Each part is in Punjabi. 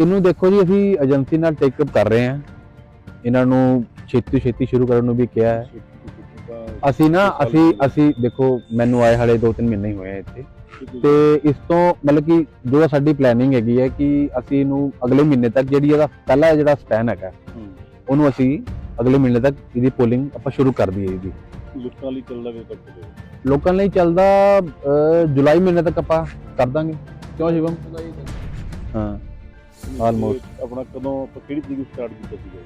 ਇਹਨੂੰ ਦੇਖੋ ਜੀ ਅਸੀਂ ਏਜੰਸੀ ਨਾਲ ਟੇਕ ਅਪ ਕਰ ਰਹੇ ਹਾਂ। ਇਹਨਾਂ ਨੂੰ ਛੇਤੀ ਛੇਤੀ ਸ਼ੁਰੂ ਕਰਨ ਨੂੰ ਵੀ ਕਿਹਾ ਹੈ। ਅਸੀਂ ਨਾ ਅਸੀਂ ਅਸੀਂ ਦੇਖੋ ਮੈਨੂੰ ਆਏ ਹਾਲੇ 2-3 ਮਹੀਨੇ ਹੀ ਹੋਏ ਇੱਥੇ। ਤੇ ਇਸ ਤੋਂ ਮਤਲਬ ਕਿ ਜੋ ਸਾਡੀ ਪਲੈਨਿੰਗ ਹੈਗੀ ਹੈ ਕਿ ਅਸੀਂ ਇਹਨੂੰ ਅਗਲੇ ਮਹੀਨੇ ਤੱਕ ਜਿਹੜੀ ਇਹਦਾ ਪਹਿਲਾ ਜਿਹੜਾ ਸਪੈਨ ਹੈਗਾ ਉਹਨੂੰ ਅਸੀਂ ਅਗਲੇ ਮਹੀਨੇ ਤੱਕ ਇਹਦੀ ਪੋਲਿੰਗ ਆਪਾਂ ਸ਼ੁਰੂ ਕਰ ਦਈਏ ਇਹਦੀ। ਲੋਕਾਂ ਲਈ ਚੱਲਦਾ ਵੇ ਤੱਕ ਲੋਕਾਂ ਲਈ ਚੱਲਦਾ ਜੁਲਾਈ ਮਹੀਨੇ ਤੱਕ ਆਪਾਂ ਕਰ ਦਾਂਗੇ। ਕਿਉਂ ਸ਼ਿਵਮ? ਹਾਂ। Almost. ਆਪਣਾ ਕਦੋਂ ਆਪਾਂ ਕਿਹੜੀ ਤਰੀਕ ਸਟਾਰਟ ਕੀਤਾ ਸੀਗਾ?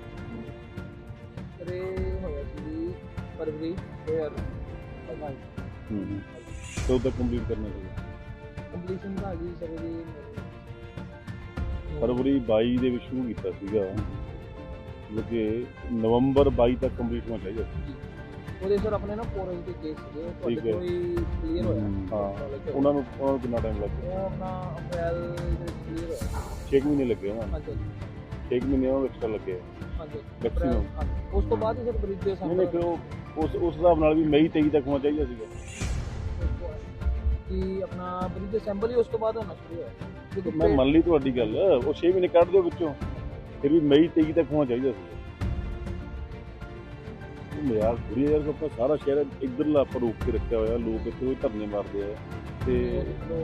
ਕਰੇ ਹੋਇਆ ਸੀ ਫਰਵਰੀ 2022 ਹੂੰ ਕਦੋਂ ਤੱਕ ਕੰਪਲੀਟ ਕਰਨਾ ਸੀਗਾ। ਕੰਪਲੀਸ਼ਨ ਦਾ ਜੀ ਸਰ ਫਰਵਰੀ 22 ਦੇ ਵਿੱਚ ਸ਼ੁਰੂ ਕੀਤਾ ਸੀਗਾ। ਕਿ ਨਵੰਬਰ 22 ਤੱਕ ਕੰਪਲੀਟ ਹੋਣਾ ਚਾਹੀਦਾ ਸੀ। ਉਹਦੇ ਸਰ ਆਪਣੇ ਨਾ ਫੋਰਨ ਦੇ ਕੇਸ ਸੀਗੇ ਤੁਹਾਡੇ ਹੈ। ਹੀ ਕਲੀਅਰ ਹੋਇਆ। ਹਾਂ ਉਹਨਾਂ ਨੂੰ ਉਹਨਾਂ ਨੂੰ ਕਿੰਨਾ ਟਾਈਮ ਲੱਗਿਆ ਉਹ ਆਪਣਾ ਅਪ੍ਰੈਲ ਦੇ ਵਿੱਚ ਕਲੀਅਰ ਹੋਇਆ 6 ਮਹੀਨੇ ਲੱਗੇ ਉਹਨਾਂ ਨੂੰ ਹਾਂਜੀ 6 ਮਹੀਨੇ ਉਹ ਐਕਸਟਰਾ ਲੱਗੇ। ਹਾਂਜੀ। ਹਾਂਜੀ। ਉਸ ਤੋਂ ਬਾਅਦ ਹੀ ਸਰ ਬ੍ਰਿਜ ਦੇ ਨਹੀਂ ਨਹੀਂ ਫਿਰ ਉਹ ਉਸ ਉਸ ਹਿਸਾਬ ਨਾਲ ਵੀ ਮਈ 23 ਤੱਕ ਹੋਣਾ ਚਾਹੀਦਾ ਸੀਗਾ। ਕਿ ਆਪਣਾ ਬ੍ਰਿਜ ਦੇ ਸੈਂਪਲ ਹੀ ਉਸ ਤੋਂ ਬਾਅਦ ਹੋਣਾ ਸ਼ੁਰੂ ਹੋਇਆ। ਮੈਂ ਮੰਨ ਲਈ ਤੁਹਾਡੀ ਗੱਲ ਉਹ 6 ਮਹੀਨੇ ਕੱਢ ਦਿਓ ਵਿੱਚੋਂ। ਫਿਰ ਵੀ ਮਈ 23 ਤੱਕ ਹੋਣਾ ਚਾਹੀਦਾ ਸੀ ਉਹ ਯਾਰ ਬੁਰੀ ਯਾਰ ਆਪਾਂ ਸਾਰਾ ਸ਼ਹਿਰ ਇੱਧਰਲਾ ਆਪਾਂ ਰੋਕ ਕੇ ਰੱਖਿਆ ਹੋਇਆ ਲੋਕ ਇੱਥੇ ਉਹ ਧਰਨੇ ਮਾਰਦੇ ਆ। ਤੇ ਤੇ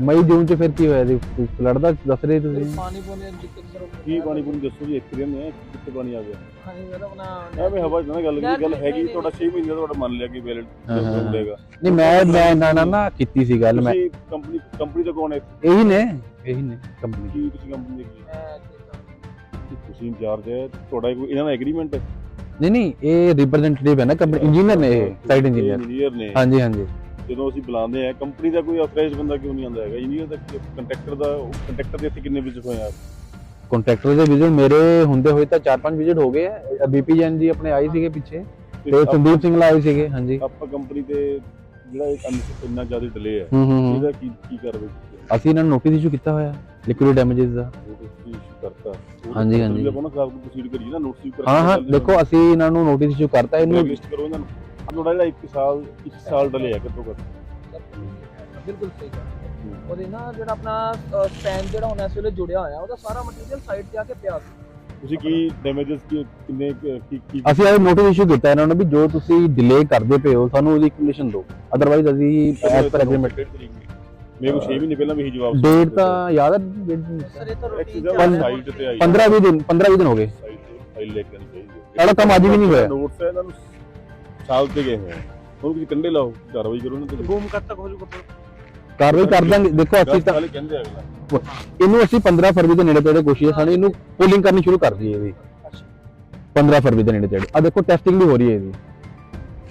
ਮਈ ਜੂਨ ਚ ਫਿਰ ਕੀ ਹੋਇਆ ਜੀ? ਫਲੱਡ ਦਾ ਦੱਸ ਰਹੇ ਤੁਸੀਂ? ਪਾਣੀ ਪੋਣੇ ਦਿੱਕਤ ਸਰ ਕੀ ਪਾਣੀ ਪੂਣੀ ਦੱਸੋ ਜੀ ਇੱਕ ਦਿਨ ਹੈ ਕਿੱਥੇ ਪਾਣੀ ਆ ਗਿਆ। ਹਾਂਜੀ ਸਰ ਆਪਣਾ ਐਵੇਂ ਹਵਾ 'ਚ ਨਾ ਗੱਲ ਨਹੀਂ, ਕੀ ਗੱਲ ਹੈਗੀ ਤੁਹਾਡਾ 6 ਮਹੀਨੇ ਦਾ ਤੁਹਾਡਾ ਮੰਨ ਲਿਆ ਕਿ ਵੈਲਿਡ। ਹੋਵੇਗਾ ਨਹੀਂ ਮੈਂ ਮੈਂ ਇਹਨਾਂ ਨਾਲ ਨਾ ਕੀਤੀ ਸੀ ਗੱਲ ਮੈਂ ਤੁਸੀਂ ਕੰਪਨੀ ਕੰਪਨੀ ਦਾ ਕੌਣ ਹੈ? ਇਹੀ ਨੇ ਇਹੀ ਨੇ ਕੰਪਨੀ ਕੀ ਤੁਸੀਂ ਕੰਪਨੀ ਦੇ। ਤੁਸੀਂ ਇੰਚਾਰਜ ਹੈ ਤੁਹਾਡਾ ਕੋਈ ਇਹਨਾਂ ਦਾ ਐਗਰੀਮੈਂਟ ਹੈ? ਨਹੀਂ ਨਹੀਂ ਇਹ ਰਿਪਰੈਜ਼ੈਂਟੇਟਿਵ ਹੈ ਨਾ ਕੰਪਨੀ ਇੰਜੀਨੀਅਰ ਨੇ ਇਹ ਸਾਈਡ ਇੰਜੀਨੀਅਰ ਇੰਜੀਨੀਅਰ ਨੇ। ਹਾਂਜੀ ਹਾਂਜੀ। ਜਦੋਂ ਅਸੀਂ ਬੁਲਾਉਂਦੇ ਆ ਕੰਪਨੀ ਦਾ ਕੋਈ ਆਥਰਾਈਜ਼ ਬੰਦਾ ਕਿਉਂ ਨਹੀਂ ਆਉਂਦਾ ਹੈਗਾ? ਇੰਜੀਨੀਅਰ ਦਾ ਕੰਟਰੈਕਟਰ ਦਾ ਕੰਟਰੈਕਟਰ ਦੇ ਇੱਥੇ ਕਿੰਨੇ ਵਿਜ਼ਿਟ ਹੋਏ ਆ? ਕੰਟਰੈਕਟਰ ਦੇ ਵਿਜ਼ਿਟ ਮੇਰੇ ਹੁੰਦੇ ਹੋਏ ਤਾਂ 4-5 ਵਿਜ਼ਿਟ ਹੋ ਗਏ ਆ। ਬੀਪੀ ਜੈਨ ਜੀ ਆਪਣੇ ਆਏ ਸੀਗੇ ਪਿੱਛੇ। ਤੇ ਸੰਦੀਪ ਸਿੰਘ ਆਏ ਸੀਗੇ ਹਾਂਜੀ। ਆਪਾਂ ਕੰਪਨੀ ਤੇ ਜਿਹੜਾ ਇਹ ਅੰਨ- ਇੰਨਾ ਜ਼ਿਆਦਾ ਡਿਲੇ ਹੈ। ਇਹਦਾ ਕੀ ਕੀ ਕਾਰਵਾਈ ਕੀਤੀ ਅਸੀਂ ਇਹਨਾਂ ਨੂੰ ਨੋਟਿਸ ਇਸ਼ੂ ਕੀਤਾ ਹੋਇਆ ਲਿਕੁਇਡ ਡੈਮੇजेस ਦਾ। ਕਰਤਾ। ਹਾਂਜੀ, ਹਾਂਜੀ। ਆਪਾਂ ਨਾ ਸਾਹਿਬ ਨੂੰ ਪ੍ਰੋਸੀਡ ਕਰੀਏ ਨਾ ਨੋਟਿਸ ਕਰਕੇ ਹਾਂ ਹਾਂ ਦੇਖੋ ਅਸੀਂ ਇਹਨਾਂ ਨੂੰ ਨੋਟਿਸ ਇਸ਼ੂ ਕਰਤਾ ਇਹਨੂੰ ਲਿਸਟ ਕਰੋ ਇਹਨਾਂ ਨੂੰ। ਤੁਹਾਡਾ ਜਿਹੜਾ 1 ਸਾਲ 1 ਸਾਲ ਡਿਲੇ ਹੈ ਕਿਤੋਂ ਕਰ ਬਿਲਕੁਲ ਸਹੀ ਗੱਲ ਉਹਦੇ ਨਾ ਜਿਹੜਾ ਆਪਣਾ ਸਪੈਨ ਜਿਹੜਾ ਹੁਣ ਇਸ ਵੇਲੇ ਜੁੜਿਆ ਹੋਇਆ ਉਹਦਾ ਸਾਰਾ ਮਟੀਰੀਅਲ ਸਾਈਡ ਤੇ ਆ ਕੇ ਪਿਆ ਸੀ। ਤੁਸੀਂ ਕੀ ਡੈਮੇजेस ਕੀ ਕਿੰਨੇ ਕੁ- ਅਸੀਂ ਇਹ ਨੋਟਿਸ ਇਸ਼ੂ ਕੀਤਾ ਇਹਨਾਂ ਨੂੰ ਵੀ ਜੋ ਤੁਸੀਂ ਡਿਲੇ ਕਰਦੇ ਪਏ ਹੋ ਸਾਨੂੰ ਉਹਦੀ ਕੰਡੀਸ਼ਨ ਦਿਓ। ਅਦਰਵਾਈਜ਼ ਅਸੀਂ ਐਸ ਪਰ ਐਗਰੀਮੈਂਟ ਮੇਰੇ ਕੋਲ 6 ਮਹੀਨੇ ਪਹਿਲਾਂ ਵੀ ਇਹੀ ਜਵਾਬ ਸੀ। ਡੇਟ ਤਾਂ ਯਾਦ ਹੈ ਸਰ ਇਹ ਤਾਂ ਰੂਟੀਨ ਚੀਜ਼ਾਂ ਪੰਜ- ਸਾਈਟ ਤੇ ਆਈ। 15 20 ਦਿਨ 15 20 ਦਿਨ ਹੋ ਗਏ। ਸਾਈਟ ਤੇ ਫਾਈਲ ਲੈ ਕੇ ਹੈ। ਸਾਡਾ ਕੰਮ ਅੱਜ ਵੀ ਨਹੀਂ ਹੋਇਆ। ਨੋਟਸ ਹੈ ਇਹਨਾਂ ਨੂੰ ਸਾਲ ਤੇ ਗਏ ਹੋਏ ਆ। ਹੁਣ ਤੁਸੀਂ ਕੰਡੇ ਲਾਓ ਕਾਰਵਾਈ ਕਰੋ ਨਾ ਤੇ ਬੂਮ ਕਦ ਤੱਕ ਹੋ ਜੂਗਾ ਕਾਰਵਾਈ ਕਰ ਦਾਂਗੇ। ਦੇਖੋ ਅਸੀਂ ਤਾਂ ਕਹਿੰਦੇ ਆ ਅਗਲਾ। ਇਹਨੂੰ ਅਸੀਂ 15 ਫਰਵਰੀ ਦੇ ਨੇੜੇ ਤੇੜੇ ਕੋਸ਼ਿਸ਼ ਸਾਨੂੰ ਇਹਨੂੰ ਪੋਲਿੰਗ ਕਰਨੀ ਸ਼ੁਰੂ ਕਰ ਦਈਏ ਇਹਦੀ। 15 ਫਰਵਰੀ ਦੇ ਨੇੜੇ ਤੇੜੇ। ਆ ਦੇਖੋ ਟੈਸਟਿੰਗ ਵੀ ਹੋ ਰਹੀ ਹੈ ਇਹਦੀ।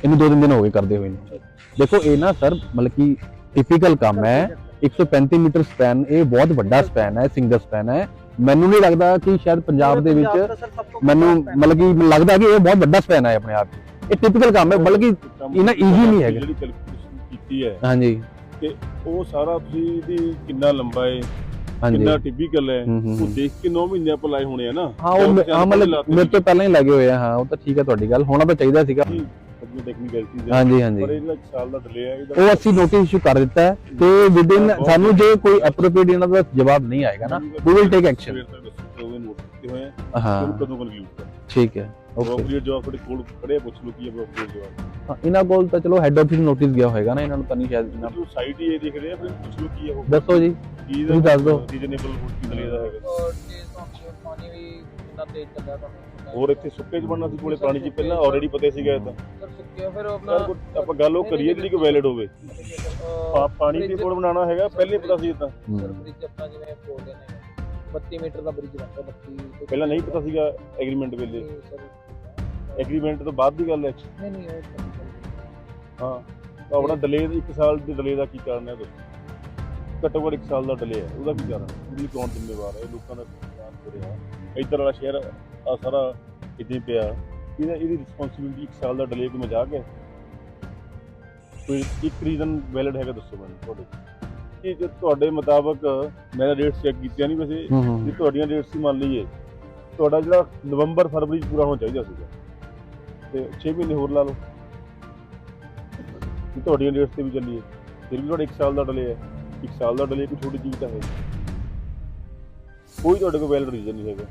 ਇਹਨੂੰ ਦੋ ਤਿੰਨ ਦਿਨ ਹੋ ਗਏ ਕਰਦੇ ਹੋਏ ਨੂੰ। ਦੇਖੋ ਇਹ ਨਾ ਸਰ ਮਤਲਬ ਕਿ ਟਿਪੀਕਲ ਕੰਮ ਹੈ। 135 ਮੀਟਰ ਸਪੈਨ ਇਹ ਬਹੁਤ ਵੱਡਾ ਸਪੈਨ ਹੈ ਸਿੰਗਲ ਸਪੈਨ ਹੈ। ਮੈਨੂੰ ਨਹੀਂ ਲੱਗਦਾ ਕਿ ਸ਼ਾਇਦ ਪੰਜਾਬ ਦੇ ਵਿੱਚ ਮੈਨੂੰ ਮਤਲਬ ਕਿ ਮੈਨੂੰ ਲੱਗਦਾ ਕਿ ਇਹ ਬਹੁਤ ਵੱਡਾ ਸਪੈਨ ਹੈ ਆਪਣੇ ਆਪ 'ਚ। ਇਹ ਟਿਪੀਕਲ ਕੰਮ ਹੈ ਬਲਕਿ ਇਹਨਾਂ easy ਨਹੀਂ ਹੈਗਾ। ਜਿਹੜੀ ਕੈਲਕੂਲੇਸ਼ਨ ਕੀਤੀ ਹੈ ਹਾਂਜੀ। ਤੇ ਉਹ ਸਾਰਾ ਤੁਸੀਂ ਇਹਦੀ ਕਿੰਨਾ ਲੰਬਾ ਹੈ ਕਿੰਨਾ ਟਿਪੀਕਲ ਹੈ ਉਹ। ਦੇਖ ਕੇ 9 ਮਹੀਨੇ ਆਪਾਂ ਲਾਏ ਹੋਣੇ ਆ ਨਾ। ਹਾਂ ਉਹ ਮੈਂ- ਹਾਂ ਮਤਲਬ ਮੇਰੇ ਤੋਂ ਪਹਿਲਾਂ ਹੀ ਲੱਗੇ ਹੋਏ ਆ ਹਾਂ ਉਹ ਤਾਂ ਠੀਕ ਹੈ ਤੁਹਾਡੀ ਗੱਲ ਹੋਣਾ ਤਾਂ ਚਾਹੀਦਾ ਸੀਗਾ। ਆਪਣੀ ਟੈਕਨੀਕਲ ਚੀਜ਼। ਹੈ ਹਾਂਜੀ ਹਾਂਜੀ। ਪਰ ਇਹਦਾ ਇੱਕ ਸਾਲ ਦਾ ਡਿਲੇ ਹੈ ਇਹਦਾ ਉਹ ਅਸੀਂ ਨੋਟਿਸ ਇਸ਼ੂ ਕਰ ਦਿੱਤਾ ਹੈ ਤੇ ਵਿਦਿਨ ਸਾਨੂੰ ਜੇ ਕੋਈ ਐਪਰੋਪ੍ਰੀਏਟ ਇਹਨਾਂ ਦਾ ਜਵਾਬ ਨਹੀਂ ਆਏਗਾ ਨਾ ਹਾਂ। ਉਹਨੂੰ ਕਦੋਂ ਕਨਕਲੂਡ ਕਰ ਠੀਕ ਹੈ। ਅਪਰੋਪਰੀਏਟ ਜਵਾਬ ਤੁਹਾਡੇ ਕੋਲ ਖੜੇ ਆ, ਪੁੱਛ ਲਓ ਕੀ ਅਪਰੋਪਰੀਏਟ ਜਵਾਬ ਇਹਨਾਂ ਕੋਲ ਤਾਂ ਚਲੋ ਹੈੱਡ ਆਫਿਸ ਨੋਟਿਸ ਗਿਆ ਹੋਏਗਾ ਨਾ ਇਹਨਾਂ ਨੂੰ ਤਾਂ ਨਹੀਂ ਸ਼ਾਇਦ ਇਹਨਾਂ- ਜੋ ਸਾਈਟ ਹੀ ਇਹ ਦਿਖ ਰਿਹਾ ਫਿਰ ਪੁੱਛ ਲਓ ਕੀ ਹੈ ਉਹ। ਦੱਸੋ ਜੀ। ਕੀ ਤੁਸੀਂ ਦੱਸ ਦਿਓ। ਰੀਜਨੇਬਲ ਫੂਡ ਕੀ ਦਾ ਹੈਗਾ? ਔਰ ਤੇ ਤੁਹਾਨੂੰ ਪਾਣੀ ਵੀ ਕਿੰਨਾ ਤੇਜ਼ ਚੱਲਿਆ ਤੁਹਾਨੂੰ ਹੋਰ ਇੱਥੇ ਸੁੱਕੇ ਚ ਬਣਨਾ ਸੀ ਕੋਲੇ ਪਾਣੀ ਚ ਪਹਿਲਾਂ ਆਲਰੇਡੀ ਪਤਾ ਸੀਗਾ ਇਹ ਤਾਂ। ਸਰ ਸੁੱਕਿਆ ਫਿਰ ਆਪਣਾ ਯਾਰ ਕੋਈ ਆਪਾਂ ਗੱਲ ਉਹ ਕਰੀਏ ਜਿਹੜੀ ਕੋਈ ਵੈਲਿਡ ਹੋਵੇ। ਪਾ- ਪਾਣੀ ਦੇ ਕੋਲ ਬਣਾਉਣਾ ਹੈਗਾ ਪਹਿਲੇ ਪਤਾ ਸੀ ਇਹ ਤਾਂ। ਹਮ, ਸਰ ਬ੍ਰਿਜ ਆਪਣਾ ਜਿਵੇਂ ਬੋਲਦੇ ਨੇ 32 ਮੀਟਰ ਦਾ ਬ੍ਰਿਜ ਬਣਦਾ 32 ਪਹਿਲਾਂ ਨਹੀਂ ਪਤਾ ਸੀਗਾ ਐਗਰੀਮੈਂਟ ਵੇਲੇ। ਐਗਰੀਮੈਂਟ ਤੋਂ ਬਾਅਦ ਦੀ ਗੱਲ ਹੈ। ਨਹੀਂ ਨਹੀਂ ਉਹ ਤਾਂ। ਹਾਂ ਤਾਂ ਆਪਣਾ ਡਿਲੇ ਇੱਕ ਸਾਲ ਦੇ ਡਿਲੇ ਦਾ ਕੀ ਕਾਰਨ ਹੈ ਦੱਸੋ। ਘੱਟੋ ਘੱਟ ਇੱਕ ਸਾਲ ਦਾ ਡਿਲੇ ਹੈ ਉਹਦਾ ਕੀ ਕਾਰਨ ਉਹਦੀ ਕੌਣ ਜ਼ਿੰਮੇਵਾਰ ਹੈ ਲੋਕਾਂ ਦਾ ਨੁਕਸਾਨ ਹੋ? ਰਿਹਾ ਇੱਧਰ ਵਾਲਾ ਸ਼ਹਿਰ ਆ ਸਾਰਾ ਇਦਾਂ ਪਿਆ? ਇਹਦਾ ਇਹਦੀ ਰਿਸਪੌਂਸਿਬਿਲਟੀ ਇੱਕ ਸਾਲ ਦਾ ਡਿਲੇ ਕੋਈ ਮਜ਼ਾਕ ਹੈ? ਕੋਈ ਇੱਕ ਰੀਜ਼ਨ ਵੈਲਿਡ ਹੈਗਾ ਦੱਸੋ ਮੈਨੂੰ ਤੁਹਾਡੇ ਕਿ ਜੇ ਤੁਹਾਡੇ ਮੁਤਾਬਕ ਮੈਂ ਤਾਂ ਡੇਟਸ ਚੈੱਕ ਕੀਤੀਆਂ ਨਹੀਂ ਵੈਸੇ ਜੇ ਤੁਹਾਡੀਆਂ ਡੇਟਸ ਹੀ ਮੰਨ ਲਈਏ ਤੁਹਾਡਾ ਜਿਹੜਾ ਨਵੰਬਰ ਫਰਵਰੀ 'ਚ ਪੂਰਾ ਹੋਣਾ ਚਾਹੀਦਾ ਸੀਗਾ। ਤੇ 6 ਮਹੀਨੇ ਹੋਰ ਲਾ ਲਓ। ਜੇ ਤੁਹਾਡੀਆਂ ਡੇਟਸ ਤੇ ਵੀ ਚੱਲੀਏ। ਫਿਰ ਵੀ ਤੁਹਾਡਾ 1 ਸਾਲ ਦਾ ਡਿਲੇ ਹੈ 1 ਸਾਲ ਦਾ ਡਿਲੇ ਕੋਈ ਛੋਟੀ ਚੀਜ਼ ਤਾਂ ਹੈ। ਕੋਈ ਤੁਹਾਡੇ ਕੋਲ ਵੈਲਿਡ ਰੀਜ਼ਨ ਨਹੀਂ ਹੈਗਾ।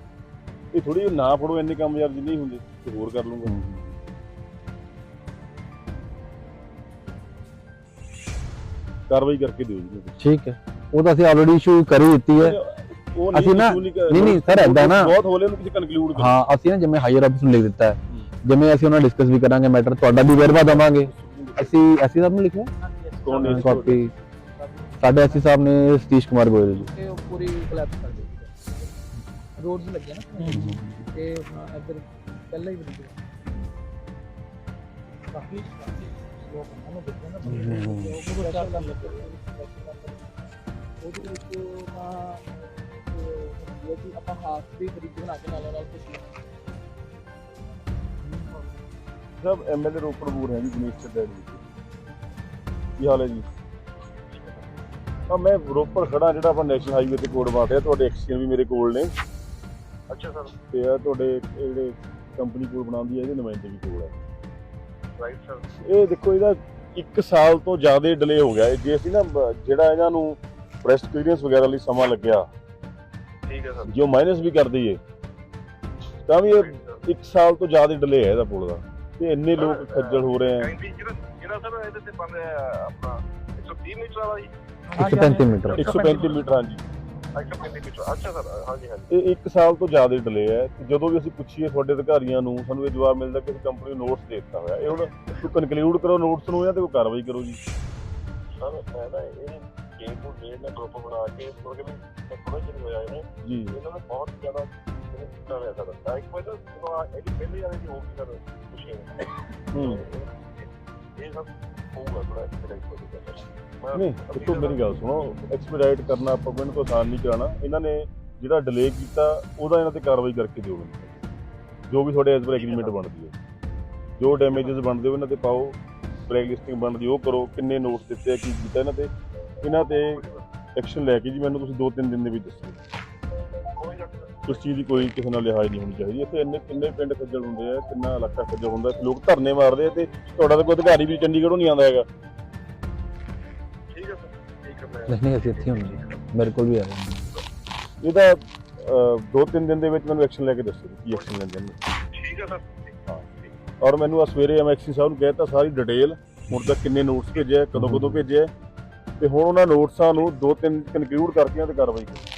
ਇਹ ਥੋੜੀ ਨਾ ਫੜੋ ਇੰਨੇ ਕੰਮ ਯਾਰ ਜਿੰਨੇ ਹੁੰਦੇ ਤੇ ਹੋਰ ਕਰ ਲੂੰਗਾ ਕਾਰਵਾਈ ਕਰਕੇ ਦਿਓ ਜੀ। ਠੀਕ ਹੈ। ਉਹ ਤਾਂ ਅਸੀਂ ਆਲਰੇਡੀ ਇਸ਼ੂ ਕਰ ਹੀ ਦਿੱਤੀ ਹੈ। ਉਹ ਅਸੀਂ ਨਾ- ਨਹੀਂ, ਨਹੀਂ, sir, ਏਦਾਂ ਨਾ- ਬਹੁਤ ਹੋਲੇ ਨੂੰ ਤੁਸੀਂ ਕਨਕਲੂਡ ਕਰੋ। ਹਾਂ ਅਸੀਂ ਨਾ ਜਿਵੇਂ ਹਾਇਰ ਆਫਿਸ ਨੂੰ ਲਿਖ ਦਿੱਤਾ ਹੈ। ਜਿਵੇਂ ਅਸੀਂ ਉਹਨਾਂ ਡਿਸਕਸ ਵੀ ਕਰਾਂਗੇ ਮੈਟਰ ਤੁਹਾਡਾ ਵੀ ਵੇਰਵਾ ਦਵਾਂਗੇ। ਅਸੀਂ ਅਸੀਂ ਸਾਹਿਬ ਨੂੰ ਲਿਖਿਆ। ਕੌਣ ਨੇ ਕਾਪੀ। ਸਾਡੇ ਐਸੀ ਸਾਹਿਬ ਨੇ ਸਤੀਸ਼ ਕੁਮਾਰ ਗੋਇਲ ਜੀ। ਤੇ ਉਹ ਪੂਰੀ ਕੋਲੈਪਸ ਕਰ ਦਿੱਤੀ ਰੋਡਸ ਲੱਗੇ ਨਾ। ਤੇ ਇੱਧਰ ਪਹਿਲਾਂ ਹੀ ਬਣੀ ਕਾਫੀ ਉਹਦੇ ਵਿੱਚ ਨਾ ਇਹ ਕਿ ਆਪਾਂ ਹਾਫ ਦੀ ਬ੍ਰਿਜ ਬਣਾ ਕੇ ਨਾਲ ਨਾਲ ਕੁਝ ਸਭ ਐਮਐਲਏ ਰੋਪੜ ਬੂਰ ਹੈ ਜੀ ਦਿਨੇਸ਼ ਚੱਡਾ ਜੀ ਕੀ ਹਾਲ ਹੈ ਜੀ? ਆ ਮੈਂ ਰੋਪੜ ਖੜਾ ਜਿਹੜਾ ਆਪਾਂ ਨੈਸ਼ਨਲ ਹਾਈਵੇ ਤੇ ਕੋਡ ਬਾਟਿਆ ਤੁਹਾਡੇ ਐਕਸਚੇਂਜ ਵੀ ਮੇਰੇ ਕੋਲ ਨੇ। ਅੱਛਾ ਸਰ। ਤੇ ਆ ਤੁਹਾਡੇ ਜਿਹੜੇ ਕੰਪਨੀ ਕੋਲ ਬਣਾਉਂਦੀ ਹੈ ਇਹਦੇ ਨੁਮਾਇੰਦੇ ਵੀ ਕੋਲ ਹੈ। ਰਾਈਟ ਸਰ ਇਹ ਦੇਖੋ ਇਹਦਾ 1 ਸਾਲ ਤੋਂ ਜ਼ਿਆਦਾ ਡਿਲੇ ਹੋ ਗਿਆ। ਜੇ ਅਸੀਂ ਨਾ ਜਿਹੜਾ ਇਹਨਾਂ ਨੂੰ ਪ੍ਰੈਸ ਕਲੀਅਰੈਂਸ ਵਗੈਰਾ ਲਈ ਸਮਾਂ ਲੱਗਿਆ ਠੀਕ ਹੈ ਸਰ ਜੋ ਮਾਈਨਸ ਵੀ ਕਰ ਦਈਏ ਤਾਂ ਵੀ ਇਹ 1 ਸਾਲ ਤੋਂ ਜ਼ਿਆਦਾ ਡਿਲੇ ਹੈ ਇਹਦਾ ਪੁਲ ਦਾ। ਤੇ ਇੰਨੇ ਲੋਕ ਖੱਜਲ ਹੋ ਰਹੇ ਆ। ਜਿਹੜਾ ਸਰ ਇਹਦੇ ਤੇ ਹੈ ਆਪਣਾ 130 ਮੀਟਰ ਵਾਲਾ ਜੀ। 135 ਮੀਟਰ। 135 ਮੀਟਰ ਹਾਂਜੀ। 135 ਮੀਟਰ ਅੱਛਾ ਸਰ ਹਾਂਜੀ ਹਾਂਜੀ ਇਹ 1 ਸਾਲ ਤੋਂ ਜ਼ਿਆਦਾ ਡਿਲੇ ਹੈ। ਤੇ ਜਦੋਂ ਵੀ ਅਸੀਂ ਪੁੱਛੀਏ ਤੁਹਾਡੇ ਅਧਿਕਾਰੀਆਂ ਨੂੰ ਸਾਨੂੰ ਇਹ ਜਵਾਬ ਮਿਲਦਾ ਕਿ ਕੰਪਨੀ ਨੂੰ ਨੋਟਸ ਦੇ ਦਿੱਤਾ ਹੋਇਆ। ਇਹ ਹੁਣ ਤੁਸੀਂ ਕਨਕਲੂਡ ਕਰੋ ਨੋਟਸ ਨੂੰ ਇਹਨਾਂ ਤੇ ਕੋਈ ਕਾਰਵਾਈ ਕਰੋ ਜੀ। ਸਰ ਮੈਂ ਨਾ ਇਹ ਗੇਮ ਨੂੰ ਡੇਢ ਨਾਲ ਗਰੁੱਪ ਬਣਾ ਕੇ ਥੋੜਾ ਜਿਹਾ ਥੋੜਾ ਜਿਹਾ ਹੋਇਆ ਇਹਨੇ। ਜੀ। ਇਹਨਾਂ ਨੇ ਬਹੁਤ ਜ਼ਿਆਦਾ ਕੀਤਾ ਹੋਇਆ ਸਰ। ਤਾਂ ਇੱਕ ਵਾਰ ਆ ਇਹਦੀ ਪਹਿਲੇ ਵਾਲੀ ਹੋ ਗਈ ਸਰ ਕੁਛ ਹੂੰ। ਇਹ ਸਭ ਹੋਊਗਾ ਥੋੜਾ ਐਕਸਪੀਰੀਅੰਸ ਹੋ ਜਾਊਗਾ ਸਰ ਨਹੀਂ ਦੇਖੋ ਮੇਰੀ ਗੱਲ ਸੁਣੋ ਐਕਸਪੀਡਾਈਟ ਕਰਨਾ ਆਪਾਂ ਕੋਈ ਤੋਂ ਆਸਾਨ ਨਹੀਂ ਕਰਾਣਾ ਇਹਨਾਂ ਨੇ ਜਿਹੜਾ ਡਿਲੇ ਕੀਤਾ ਉਹਦਾ ਇਹਨਾਂ ਤੇ ਕਾਰਵਾਈ ਕਰਕੇ ਦਿਓ ਮੈਨੂੰ। ਜੋ ਵੀ ਤੁਹਾਡੇ ਐਸ ਪਰ ਐਗਰੀਮੈਂਟ ਬਣਦੀ ਹੈ। ਜੋ ਡੈਮੇजेस ਬਣਦੇ ਹੋ ਇਹਨਾਂ ਤੇ ਪਾਓ। ਬ੍ਰੈਕ ਲਿਸਟਿੰਗ ਬਣਦੀ ਉਹ ਕਰੋ। ਕਿੰਨੇ ਨੋਟਸ ਦਿੱਤੇ ਆ ਕੀ ਕੀਤਾ ਇਹਨਾਂ ਤੇ। ਇਹਨਾਂ ਤੇ ਐਕਸ਼ਨ ਲੈ ਕੇ ਜੀ ਮੈਨੂੰ ਤੁਸੀਂ 2-3 ਦਿਨ ਦੇ ਵਿੱਚ ਦੱਸੋ। ਉਸ ਚੀਜ਼ ਦੀ ਕੋਈ ਕਿਸੇ ਨਾਲ ਲਿਹਾਜ਼ ਨਹੀਂ ਹੋਣੀ ਚਾਹੀਦੀ। ਇੱਥੇ ਇੰਨੇ ਕਿੰਨੇ ਪਿੰਡ ਖੱਜਲ ਹੁੰਦੇ ਆ ਕਿੰਨਾ ਇਲਾਕਾ ਖੱਜਲ ਹੁੰਦਾ। ਲੋਕ ਧਰਨੇ ਮਾਰਦੇ ਆ ਤੇ ਤੁਹਾਡਾ ਤਾਂ ਕੋਈ ਅਧਿਕਾਰੀ ਵੀ ਚੰਡੀਗੜ੍ਹੋਂ ਨਹੀਂ ਆਉਂਦਾ ਹੈਗਾ। ਠੀਕ ਹੈ ਸਰ ਠੀਕ ਹੈ ਮੈਂ ਨਹੀਂ ਨਹੀਂ ਅਸੀਂ ਇੱਥੇ ਹੁੰਦੇ ਹਾਂ। ਮੇਰੇ ਕੋਲ ਵੀ ਆ ਰਹੇ ਇਹਦਾ ਦੋ ਤਿੰਨ ਦਿਨ ਦੇ ਵਿੱਚ ਮੈਨੂੰ ਐਕਸ਼ਨ ਲੈ ਕੇ ਦੱਸੋ ਕੀ ਐਕਸ਼ਨ ਲੈਂਦੇ ਨੇ। ਠੀਕ ਹੈ ਸਰ ਹਾਂ। ਔਰ ਮੈਨੂੰ ਆ ਸਵੇਰੇ ਐਮਐਕਸੀ ਸਾਹਿਬ ਨੂੰ ਕਹਿਤਾ ਸਾਰੀ ਡਿਟੇਲ ਹੁਣ ਤੱਕ ਕਿੰਨੇ ਨੋਟਸ ਭੇਜਿਆ ਕਦੋਂ ਕਦੋਂ ਭੇਜਿਆ। ਤੇ ਹੁਣ ਉਹਨਾਂ ਨੋਟਸਾਂ ਨੂੰ ਦੋ ਤਿੰਨ ਕਨਕਲੂਡ ਕਰਕੇ ਤੇ ਕਾਰਵਾਈ ਕਰੋ।